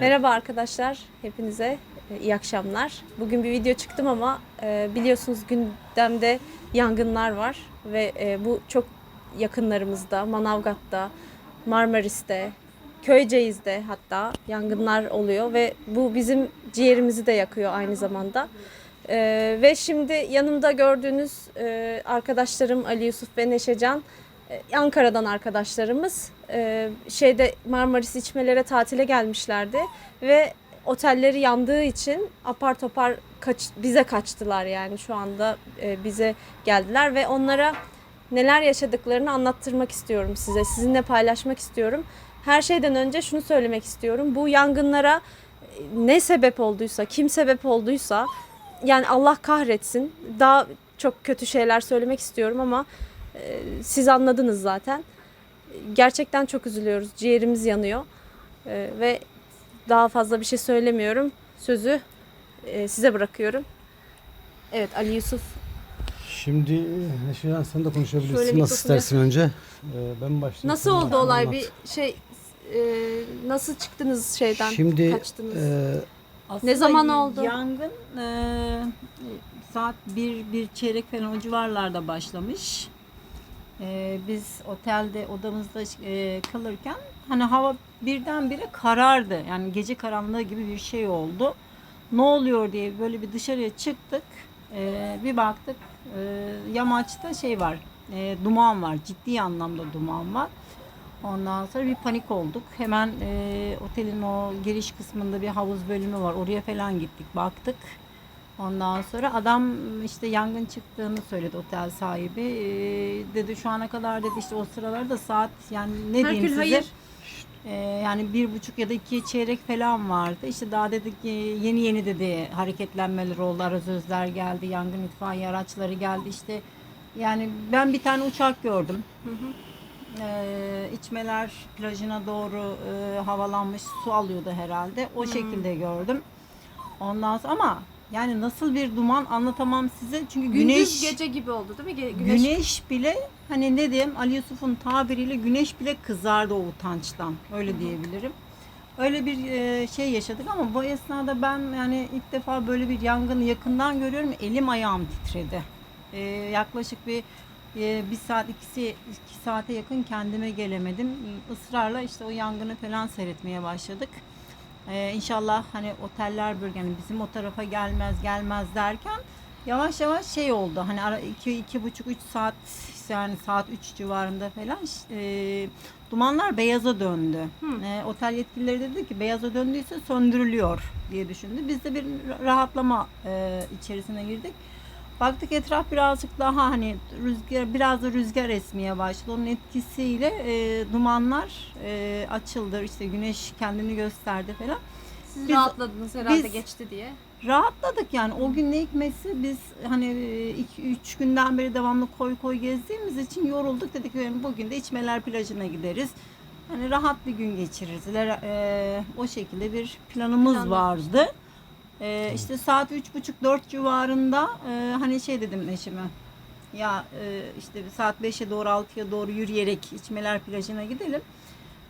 Merhaba arkadaşlar, hepinize e, iyi akşamlar. Bugün bir video çıktım ama e, biliyorsunuz gündemde yangınlar var ve e, bu çok yakınlarımızda, Manavgat'ta, Marmaris'te, Köyceğiz'de hatta yangınlar oluyor ve bu bizim ciğerimizi de yakıyor aynı zamanda. Ve şimdi yanımda gördüğünüz arkadaşlarım Ali Yusuf ve Neşecan Ankara'dan arkadaşlarımız e, şeyde Marmaris içmelere tatile gelmişlerdi ve otelleri yandığı için apar topar kaç, bize kaçtılar yani şu anda e, bize geldiler ve onlara neler yaşadıklarını anlattırmak istiyorum size. Sizinle paylaşmak istiyorum. Her şeyden önce şunu söylemek istiyorum. Bu yangınlara e, ne sebep olduysa, kim sebep olduysa yani Allah kahretsin. Daha çok kötü şeyler söylemek istiyorum ama siz anladınız zaten. Gerçekten çok üzülüyoruz. Ciğerimiz yanıyor. E, ve daha fazla bir şey söylemiyorum. Sözü e, size bırakıyorum. Evet Ali Yusuf. Şimdi Neşecan sen de konuşabilirsin. Şöyle nasıl istersin önce? Ee, ben başlayayım. Nasıl oldu olay? anlat. Bir şey e, nasıl çıktınız şeyden? Şimdi kaçtınız? e, Ne zaman oldu? Yangın e, saat bir, bir çeyrek falan o civarlarda başlamış. E, biz otelde odamızda e, kalırken hani hava birdenbire karardı. Yani gece karanlığı gibi bir şey oldu. Ne oluyor diye böyle bir dışarıya çıktık. E, bir baktık e, yamaçta şey var. e, duman var. Ciddi anlamda duman var. Ondan sonra bir panik olduk. Hemen e, otelin o giriş kısmında bir havuz bölümü var. Oraya falan gittik, baktık. Ondan sonra adam işte yangın çıktığını söyledi otel sahibi. E, dedi şu ana kadar dedi işte o sıralarda saat yani ne diyeyim Herkül size? hayır. E, yani bir buçuk ya da iki çeyrek falan vardı. İşte daha dedik ki yeni yeni dedi hareketlenmeler oldu. Arazözler geldi, yangın itfaiye araçları geldi. işte yani ben bir tane uçak gördüm. Ee, içmeler plajına doğru e, havalanmış su alıyordu herhalde. O şekilde gördüm. Ondan sonra ama yani nasıl bir duman anlatamam size. Çünkü güneş gece gibi oldu değil mi? Ge- güneş, bile hani ne diyeyim Ali Yusuf'un tabiriyle güneş bile kızardı o utançtan. Öyle diyebilirim. Öyle bir e, şey yaşadık ama bu esnada ben yani ilk defa böyle bir yangını yakından görüyorum. Elim ayağım titredi. E, yaklaşık bir e, bir saat ikisi iki saate yakın kendime gelemedim. Israrla işte o yangını falan seyretmeye başladık. Ee, inşallah hani oteller bölge yani bizim o tarafa gelmez gelmez derken yavaş yavaş şey oldu. Hani ara iki, iki buçuk üç saat yani saat üç civarında falan e, dumanlar beyaza döndü. E, otel yetkilileri dedi ki beyaza döndüyse söndürülüyor diye düşündü. Biz de bir rahatlama e, içerisine girdik. Baktık etraf birazcık daha hani rüzgar biraz da rüzgar esmeye başladı. Onun etkisiyle e, dumanlar e, açıldı. İşte güneş kendini gösterdi falan. Siz Biz- rahatladınız herhalde biz- geçti diye. Rahatladık yani. O gün ne hikmetse biz hani 2-3 günden beri devamlı koy koy gezdiğimiz için yorulduk. Dedik yani bugün de içmeler plajına gideriz. Hani rahat bir gün geçiririz. E, o şekilde bir planımız Planlar. vardı. E, işte saat üç buçuk dört civarında e, hani şey dedim eşime. Ya e, işte saat 5'e doğru 6'ya doğru yürüyerek içmeler plajına gidelim.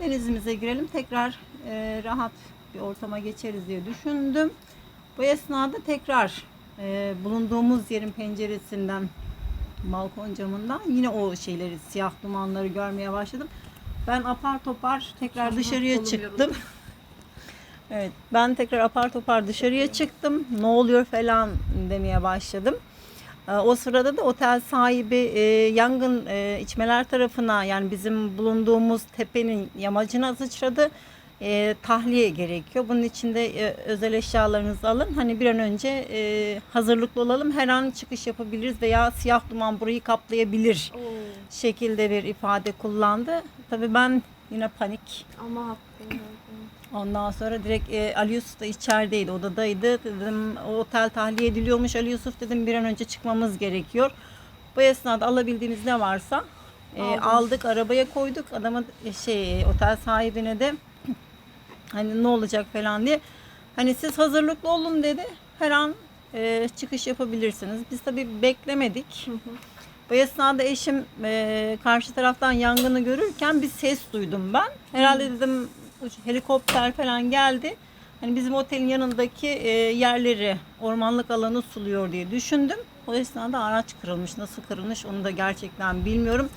Denizimize girelim. Tekrar e, rahat bir ortama geçeriz diye düşündüm. Bu esnada tekrar e, bulunduğumuz yerin penceresinden balkon camından yine o şeyleri siyah dumanları görmeye başladım. Ben apar topar tekrar Sonra dışarıya çıktım. Evet, ben tekrar apar topar dışarıya çıktım. Ne oluyor falan demeye başladım. Ee, O sırada da otel sahibi e, yangın e, içmeler tarafına yani bizim bulunduğumuz tepenin yamacına sıçradı. E, tahliye gerekiyor. Bunun için de e, özel eşyalarınızı alın. Hani bir an önce e, hazırlıklı olalım. Her an çıkış yapabiliriz veya siyah duman burayı kaplayabilir şekilde bir ifade kullandı. Tabii ben yine panik Ama haklı. Ondan sonra direkt e, Ali Yusuf da içerideydi, odadaydı. Dedim o otel tahliye ediliyormuş Ali Yusuf dedim bir an önce çıkmamız gerekiyor. Bu esnada alabildiğimiz ne varsa e, aldık, arabaya koyduk. Adama e, şey otel sahibine de hani ne olacak falan diye. Hani siz hazırlıklı olun dedi. Her an e, çıkış yapabilirsiniz. Biz tabii beklemedik. Bu esnada eşim e, karşı taraftan yangını görürken bir ses duydum ben. Herhalde dedim helikopter falan geldi. hani bizim otelin yanındaki e, yerleri, ormanlık alanı suluyor diye düşündüm. O esnada araç kırılmış. Nasıl kırılmış onu da gerçekten bilmiyorum.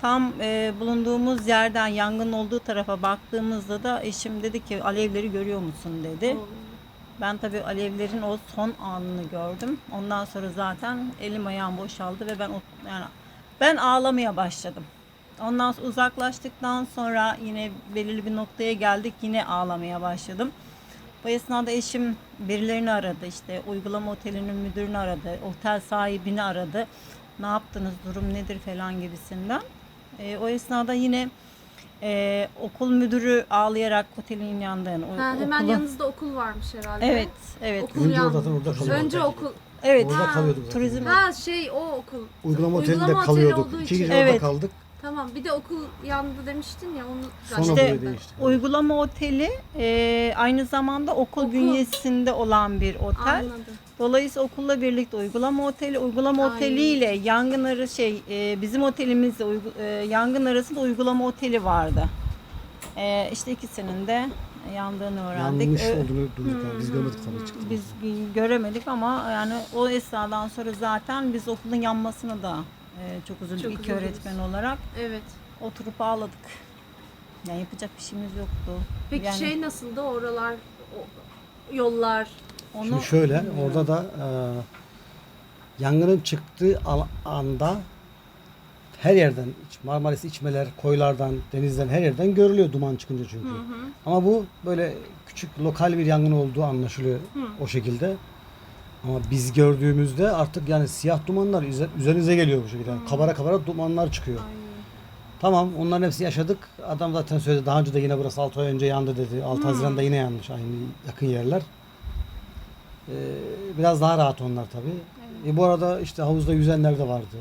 Tam e, bulunduğumuz yerden yangın olduğu tarafa baktığımızda da eşim dedi ki alevleri görüyor musun dedi. Ben tabii alevlerin o son anını gördüm. Ondan sonra zaten elim ayağım boşaldı ve ben o- yani ben ağlamaya başladım. Ondan sonra uzaklaştıktan sonra yine belirli bir noktaya geldik. Yine ağlamaya başladım. Bu esnada eşim birilerini aradı. işte uygulama otelinin müdürünü aradı. Otel sahibini aradı. Ne yaptınız, durum nedir falan gibisinden. E, o esnada yine e, okul müdürü ağlayarak otelin yandığını, o- Ha, hemen okulun- yanınızda okul varmış herhalde. Evet, evet. Okul Önce yan- orada orada kalıyorduk. Önce okul. Evet. Orada Ha, kalıyorduk zaten. turizm- Ha şey o okul. Uygulama otelinde oteli kalıyorduk. İki gece orada Evet. kaldık. Tamam bir de okul yandı demiştin ya onu Sonra İşte buraya değiştik. Uygulama oteli e, aynı zamanda okul, Okul. bünyesinde olan bir otel. Anladım. Dolayısıyla okulla birlikte uygulama oteli, uygulama Ay. oteliyle yangın arı şey e, bizim otelimizle uygu- e, yangın arasında uygulama oteli vardı. E, işte ikisinin de yandığını öğrendik. Yanlış Ö- olduğunu duyduk. yani. Biz görmedik tabii çıktığımızda. biz göremedik ama yani o esnadan sonra zaten biz okulun yanmasına da e, çok üzüldük Çok iki üzüldünüz. öğretmen olarak. Evet. Oturup ağladık. Yani yapacak bir şeyimiz yoktu. Peki Yani şey nasıldı oralar, o, yollar? onu Şimdi şöyle bilmiyorum. orada da e, yangının çıktığı anda her yerden Marmaris içmeler, koylardan, denizden her yerden görülüyor duman çıkınca çünkü. Ama bu böyle küçük lokal bir yangın olduğu anlaşılıyor o şekilde. Ama biz gördüğümüzde artık yani siyah dumanlar üze- üzerinize geliyor bu şekilde. Yani kabara kabara dumanlar çıkıyor. Ay. Tamam onların hepsini yaşadık. Adam zaten söyledi daha önce de yine burası 6 ay önce yandı dedi. 6 Haziran'da yine yanmış aynı yakın yerler. Ee, biraz daha rahat onlar tabii. E, bu arada işte havuzda yüzenler de vardı.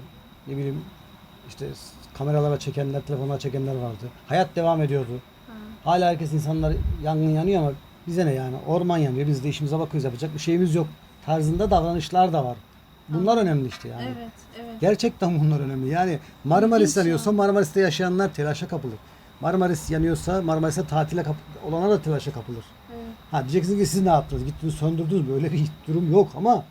Ne bileyim işte kameralara çekenler, telefonlara çekenler vardı. Hayat devam ediyordu. Hala herkes insanlar yangın yanıyor ama bize ne yani orman yanıyor. Biz de işimize bakıyoruz yapacak bir şeyimiz yok. Tarzında davranışlar da var. Bunlar önemli işte yani. Evet, evet. Gerçekten bunlar önemli. Yani Marmaris yanıyorsa Marmaris'te yaşayanlar telaşa kapılır. Marmaris yanıyorsa Marmaris'te tatile kap olanlar da telaşa kapılır. Evet. Ha diyeceksiniz ki siz ne yaptınız? Gittiniz söndürdünüz mü? Öyle bir durum yok ama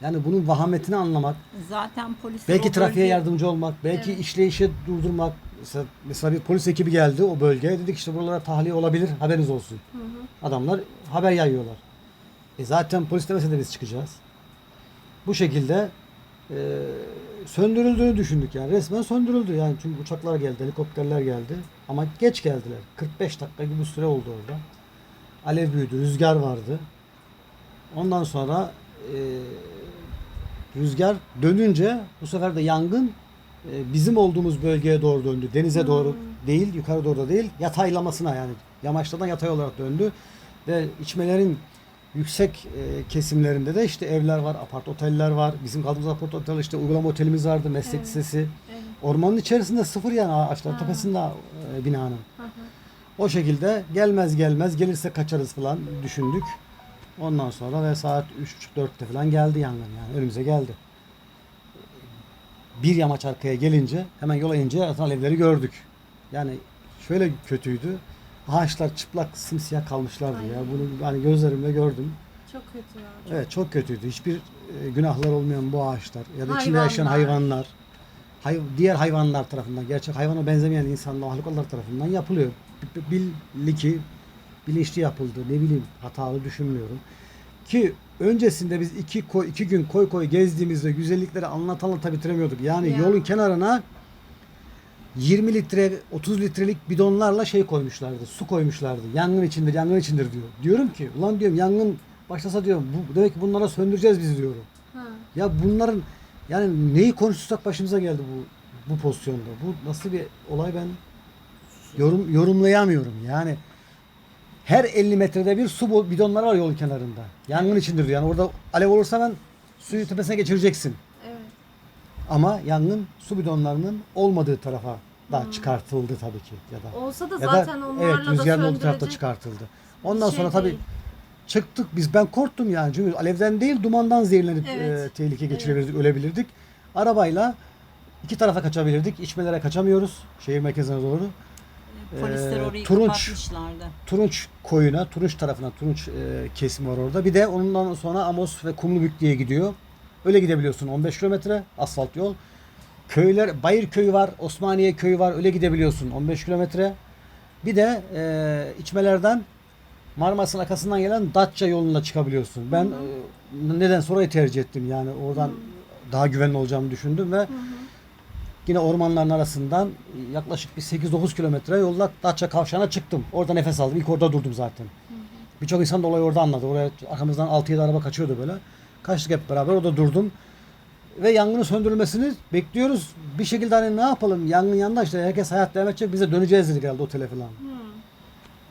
yani bunun vahametini anlamak, zaten polis belki trafiğe bölge- yardımcı olmak, belki Evet. işleyişe durdurmak. Mesela, mesela bir polis ekibi geldi o bölgeye. Dedik işte buralara tahliye olabilir haberiniz olsun. Adamlar haber yayıyorlar. E zaten polis demese de biz çıkacağız. Bu şekilde e, söndürüldüğünü düşündük yani. Resmen söndürüldü yani. Çünkü uçaklar geldi, helikopterler geldi. Ama geç geldiler. 45 dakika gibi bir süre oldu orada. Alev büyüdü, rüzgar vardı. Ondan sonra e, rüzgar dönünce bu sefer de yangın e, bizim olduğumuz bölgeye doğru döndü. Denize doğru değil, yukarı doğru da değil. Yataylamasına yani. Yamaçlardan yatay olarak döndü. Ve içmelerin yüksek e, kesimlerinde de işte evler var, apart oteller var. Bizim kaldığımız apart otel işte uygulama otelimiz vardı, meslek Evet. lisesi. Evet. Ormanın içerisinde sıfır yani ağaçlar Ha. tepesinde e, binanın. Hı hı. O şekilde gelmez gelmez gelirse kaçarız falan düşündük. Ondan sonra ve saat 3.30-4'te falan geldi yangın yani önümüze geldi. Bir yamaç arkaya gelince hemen yola ince zaten alevleri gördük. Yani şöyle kötüydü. Ağaçlar çıplak simsiyah kalmışlardı ya. Bunu hani gözlerimle gördüm. Çok kötü ya. çok- Evet çok kötüydü. Hiçbir e, günahlar olmayan bu ağaçlar ya da içinde yaşayan hayvanlar, hay- diğer hayvanlar tarafından, gerçek hayvana benzemeyen insanlar, mahlukalar tarafından yapılıyor. B- b- Belli ki bilinçli yapıldı. Ne bileyim hatalı düşünmüyorum. Ki öncesinde biz iki koy, iki gün koy koy gezdiğimizde güzellikleri anlata anlata bitiremiyorduk. Yani Ya. yolun kenarına 20 litre 30 litrelik bidonlarla şey koymuşlardı. Su koymuşlardı. Yangın içindir, yangın içindir diyor. Diyorum ki ulan diyorum yangın başlasa diyorum bu demek ki bunlara söndüreceğiz biz diyorum. Ha. Ya bunların yani neyi konuşsak başımıza geldi bu bu pozisyonda. Bu nasıl bir olay ben yorum yorumlayamıyorum. Yani her 50 metrede bir su bidonları var yol kenarında. Yangın içindir diyor. Yani orada alev olursa ben suyu tepesine geçireceksin. Evet. Ama yangın su bidonlarının olmadığı tarafa da çıkartıldı tabii ki ya da Olsa da ya da zaten onlarla evet da rüzgarın olduğu tarafta çıkartıldı. Ondan şey sonra tabii değil. çıktık biz ben korktum yani çünkü alevden değil dumandan zehirlenip Evet. e, tehlike geçirebilirdik, ölebilirdik. Arabayla iki tarafa kaçabilirdik. İçmelere kaçamıyoruz şehir merkezine doğru. Polisler Ee, orayı Turunç. kapatmışlardı. Turunç koyuna, Turunç tarafına, Turunç e, kesimi var orada. Bir de ondan sonra Amos ve Kumlubük diye gidiyor. Öyle gidebiliyorsun 15 kilometre asfalt yol. Köyler, Bayır köyü var, Osmaniye köyü var. Öyle gidebiliyorsun 15 kilometre. Bir de e, içmelerden Marmaris'in arkasından gelen Datça yoluna çıkabiliyorsun. Ben e, neden orayı tercih ettim yani oradan daha güvenli olacağımı düşündüm ve yine ormanların arasından yaklaşık bir 8-9 kilometre yolla Datça kavşağına çıktım. Orada nefes aldım. İlk orada durdum zaten. Birçok insan da olayı orada anladı. Oraya arkamızdan 6-7 araba kaçıyordu böyle. Kaçtık hep beraber. Orada durdum. Ve yangının söndürülmesini bekliyoruz. Bir şekilde hani ne yapalım? Yangın yanında işte herkes hayat devam edecek. Bize döneceğiz dedik herhalde otele falan.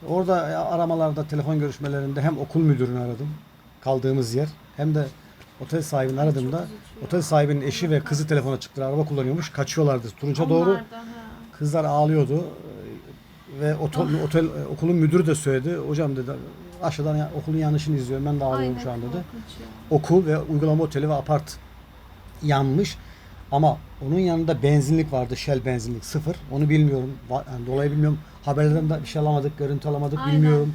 Orada aramalarda, telefon görüşmelerinde hem okul müdürünü aradım. Kaldığımız yer. Hem de otel sahibini aradığımda otel sahibinin eşi ve kızı telefona çıktılar. Araba kullanıyormuş. Kaçıyorlardı. Turunç'a doğru. Kızlar ağlıyordu. Ve otel, Ah. otel e, okulun müdürü de söyledi. Hocam dedi aşağıdan ya- okulun yanlışını izliyorum. Ben de ağlıyorum şu an dedi. Okul ve uygulama oteli ve apart yanmış. Ama onun yanında benzinlik vardı. Shell benzinlik sıfır. Onu bilmiyorum. Va- Yani dolayı bilmiyorum. Haberlerden de bir şey alamadık. Görüntü alamadık. Aynen. Bilmiyorum.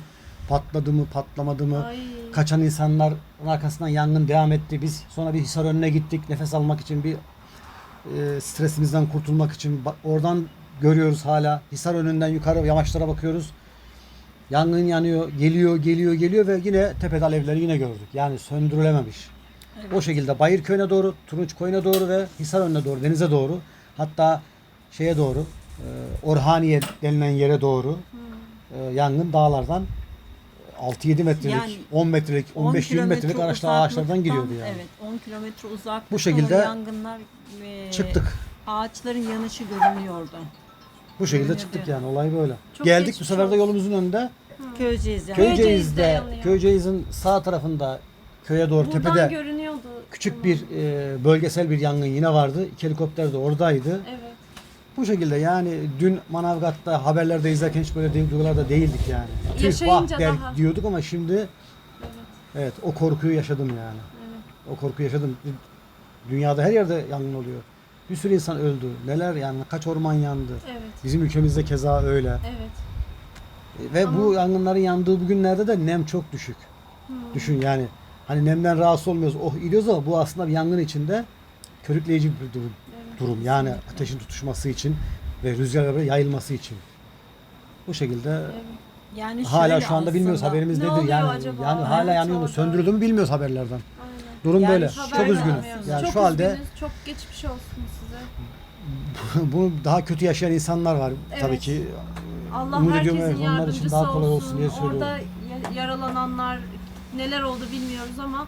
Patladı mı patlamadı mı? Ay. Kaçan insanlar arkasından yangın devam etti. Biz sonra bir Hisar önüne gittik. Nefes almak için bir e, stresimizden kurtulmak için Ba- oradan görüyoruz hala. Hisar önünden yukarı yamaçlara bakıyoruz. Yangın yanıyor, geliyor, geliyor, geliyor ve yine tepede alevleri yine gördük. Yani söndürülememiş. O şekilde Bayırköy'üne doğru, Turunç Koyu'na doğru ve Hisar önüne doğru, denize doğru. Hatta şeye doğru, e, Orhaniye denilen yere doğru e, yangın dağlardan 6-7 metrelik, Yani 10 metrelik, 10 15-20 metrelik araçlar ağaçlardan gidiyordu yani. Evet 10 kilometre uzaklıkta Bu şekilde yangınlar ve Çıktık. ağaçların yanışı görünüyordu. Bu şekilde Yemin çıktık yani olay böyle. Çok Geldik bu sefer de yolumuzun önünde Köyceğiz yani. Köy- Köyceğiz'de. Köyceğiz'in sağ tarafında köye doğru Buradan tepede görünüyordu. küçük bir e, bölgesel bir yangın yine vardı. İki helikopter de oradaydı. Evet. Bu şekilde yani dün Manavgat'ta haberlerde izlerken hiç böyle duygularda değildik yani. Tüh Yaşayınca vah der daha. diyorduk ama şimdi Evet. evet o korkuyu yaşadım yani. Evet. O korkuyu yaşadım. Dünyada her yerde yangın oluyor. Bir sürü insan öldü. Neler yani kaç orman yandı. Evet. Bizim ülkemizde keza öyle. Evet. Ve Ama- bu yangınların yandığı bugünlerde de nem çok düşük. Hmm. Düşün yani. Hani nemden rahatsız olmuyoruz. Oh gidiyoruz ama bu aslında bir yangın içinde körükleyici bir durum. Durum. Yani ateşin tutuşması için ve rüzgarla yayılması için. Bu şekilde. Yani hala şu anda bilmiyoruz haberimiz Ne nedir oluyor yani. acaba? Yani hala Evet, yanıyor mu? orada. Söndürüldü mü bilmiyoruz haberlerden. Aynen. Durum böyle. haber Çok üzgünüm. vermiyoruz. Yani çok şu halde üzgünüz. Çok geçmiş olsun size. bunu daha kötü yaşayan insanlar var tabii Evet. ki. Allah Umut ediyorum herkesin evet, onlar yardımcısı için daha kolay olsun olsun. diye söylüyorum. Orada ya- yaralananlar neler oldu bilmiyoruz ama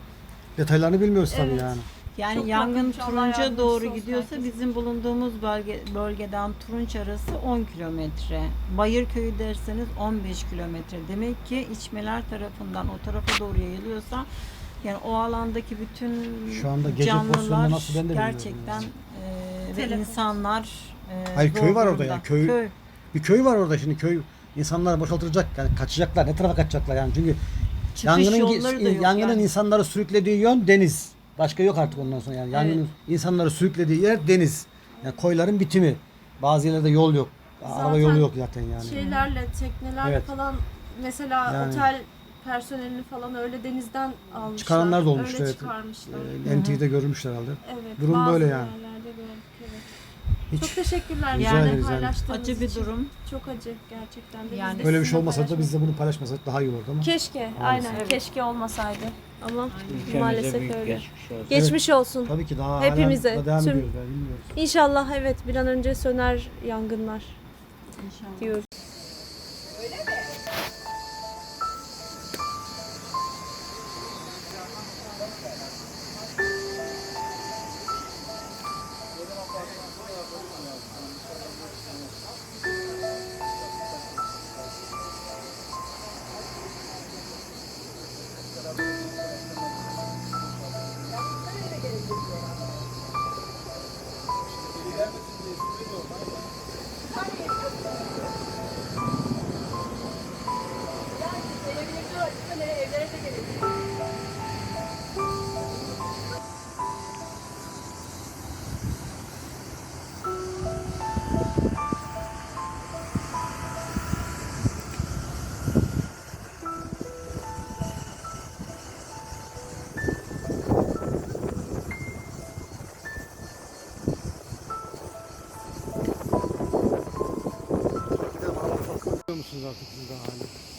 Detaylarını bilmiyoruz tabii Evet. yani. Yani Çok yangın korkunç, Allah Turunç'a yardımcısı doğru olsun gidiyorsa herkesin. bizim bulunduğumuz bölge, bölgeden Turunç arası 10 kilometre. Bayırköy'ü derseniz 15 kilometre. Demek ki içmeler tarafından o tarafa doğru yayılıyorsa yani o alandaki bütün Şu anda gece canlılar nasıl ben de bilmiyorum gerçekten e, ve Telefon. insanlar e, Hayır, zor köy var orada durumda. ya, köy- Bir köy var orada şimdi köy insanlar boşaltılacak yani kaçacaklar ne tarafa kaçacaklar yani çünkü Çıkış yangının yolları da yok yangının yani. insanları sürüklediği yön deniz. Başka yok artık ondan sonra yani. Yangının insanları sürüklediği yer deniz. Yani koyların bitimi. Bazı yerlerde yol yok. Araba Zaten yolu yok zaten yani. şeylerle, teknelerle Evet. falan mesela Yani. otel personelini falan öyle denizden almışlar. Çıkaranlar da olmuş, Öyle evet. çıkarmışlar. Ee, NTV'de görmüşler herhalde. Evet. durum bazı böyle yani. yerlerde gördük, evet. Hiç Çok teşekkürler Rica yani ederiz yani. paylaştığınız Acı bir için. durum. Çok acı gerçekten de. Yani- de böyle bir şey olmasa da paylaşmak- biz de bunu paylaşmasak daha iyi olurdu ama. Keşke, aynen. Keşke olmasaydı. Ama Ülkemize maalesef büyük öyle. geçmiş olsun. Geçmiş olsun. Tabii ki daha Hepimize, hala da devam tüm- ediyoruz yani bilmiyoruz. İnşallah evet bir an önce söner yangınlar İnşallah. diyoruz. Artık siz de hali.